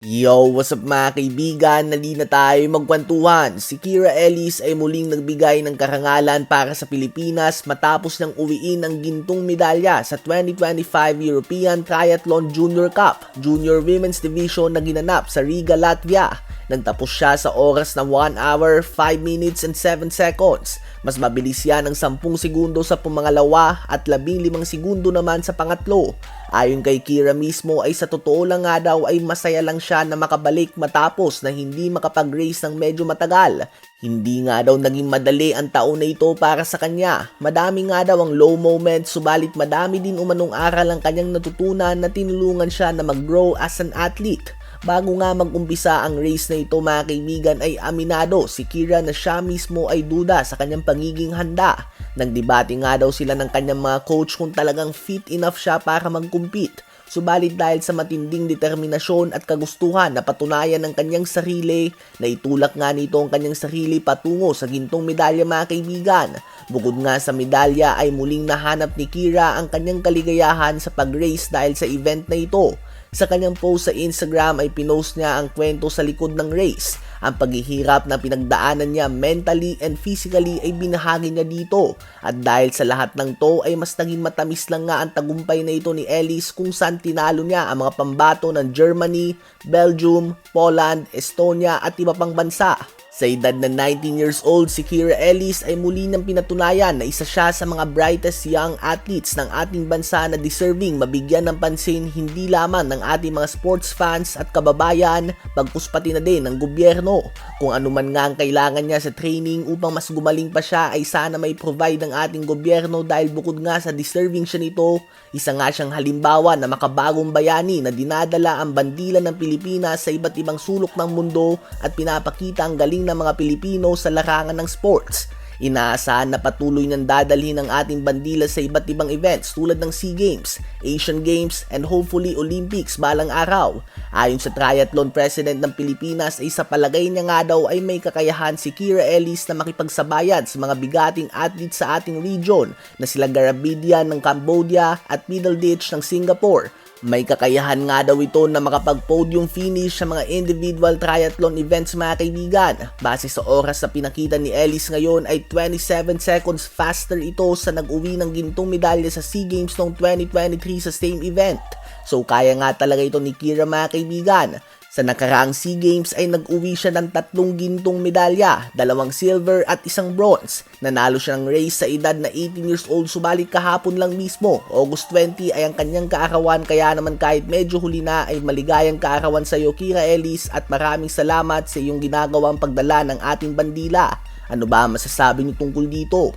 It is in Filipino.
Yo, what's up mga kaibigan? Nali na tayo magkwentuhan. Si Kira Ellis ay muling nagbigay ng karangalan para sa Pilipinas matapos nang uwiin ang gintong medalya sa 2025 European Triathlon Junior Cup Junior Women's Division na ginanap sa Riga, Latvia. Nagtapos siya sa oras na 1 hour, 5 minutes and 7 seconds. Mas mabilis yan ng 10 segundo sa pumangalawa at 15 segundo naman sa pangatlo. Ayon kay Kira mismo ay sa totoo lang nga daw ay masaya lang siya na makabalik matapos na hindi makapag-race ng medyo matagal. Hindi nga daw naging madali ang taon na ito para sa kanya. Madami nga daw ang low moments subalit madami din umanong aral ang kanyang natutunan na tinulungan siya na mag-grow as an athlete. Bago nga mag-umpisa ang race na ito mga kaibigan ay aminado si Kira na siya mismo ay duda sa kanyang pagiging handa. Nagdebate nga daw sila ng kanyang mga coach kung talagang fit enough siya para mag-compete. Subalit dahil sa matinding determinasyon at kagustuhan na patunayan ng kanyang sarili, na itulak nga nito ang kanyang sarili patungo sa gintong medalya mga kaibigan. Bukod nga sa medalya ay muling nahanap ni Kira ang kanyang kaligayahan sa pag-race dahil sa event na ito. Sa kanyang post sa Instagram ay pinost niya ang kwento sa likod ng race. Ang paghihirap na pinagdaanan niya mentally and physically ay binahagi niya dito. At dahil sa lahat ng to ay mas naging matamis lang nga ang tagumpay na ito ni Ellis kung saan tinalo niya ang mga pambato ng Germany, Belgium, Poland, Estonia at iba pang bansa. Sa edad na 19 years old, si Kira Ellis ay muli nang pinatunayan na isa siya sa mga brightest young athletes ng ating bansa na deserving mabigyan ng pansin hindi lamang ng ating mga sports fans at kababayan, bagkus pati na din ng gobyerno. Kung ano man nga ang kailangan niya sa training upang mas gumaling pa siya ay sana may provide ng ating gobyerno dahil bukod nga sa deserving siya nito, isa nga siyang halimbawa na makabagong bayani na dinadala ang bandila ng Pilipinas sa iba't ibang sulok ng mundo at pinapakita ang galing ng mga Pilipino sa larangan ng sports. Inaasahan na patuloy nang dadalhin ang ating bandila sa iba't ibang events tulad ng SEA Games, Asian Games, and hopefully Olympics balang araw. Ayon sa triathlon president ng Pilipinas ay sa palagay niya nga daw ay may kakayahan si Kira Ellis na makipagsabayan sa mga bigating athletes sa ating region na sila Garabedian ng Cambodia at Middleditch ng Singapore. May kakayahan nga daw ito na makapag-podium finish sa mga individual triathlon events mga kaibigan. Base sa oras na pinakita ni Ellis ngayon ay 27 seconds faster ito sa nag-uwi ng gintong medalya sa SEA Games noong 2023 sa same event. So kaya nga talaga ito ni Kira mga kaibigan. Sa nakaraang SEA Games ay nag-uwi siya ng tatlong gintong medalya, dalawang silver at isang bronze. Nanalo siya ng race sa edad na 18 years old subalit kahapon lang mismo, August 20 ay ang kanyang kaarawan kaya naman kahit medyo huli na ay maligayang kaarawan sa iyo Kira Ellis at maraming salamat sa iyong ginagawang pagdala ng ating bandila. Ano ba ang masasabi niyo tungkol dito?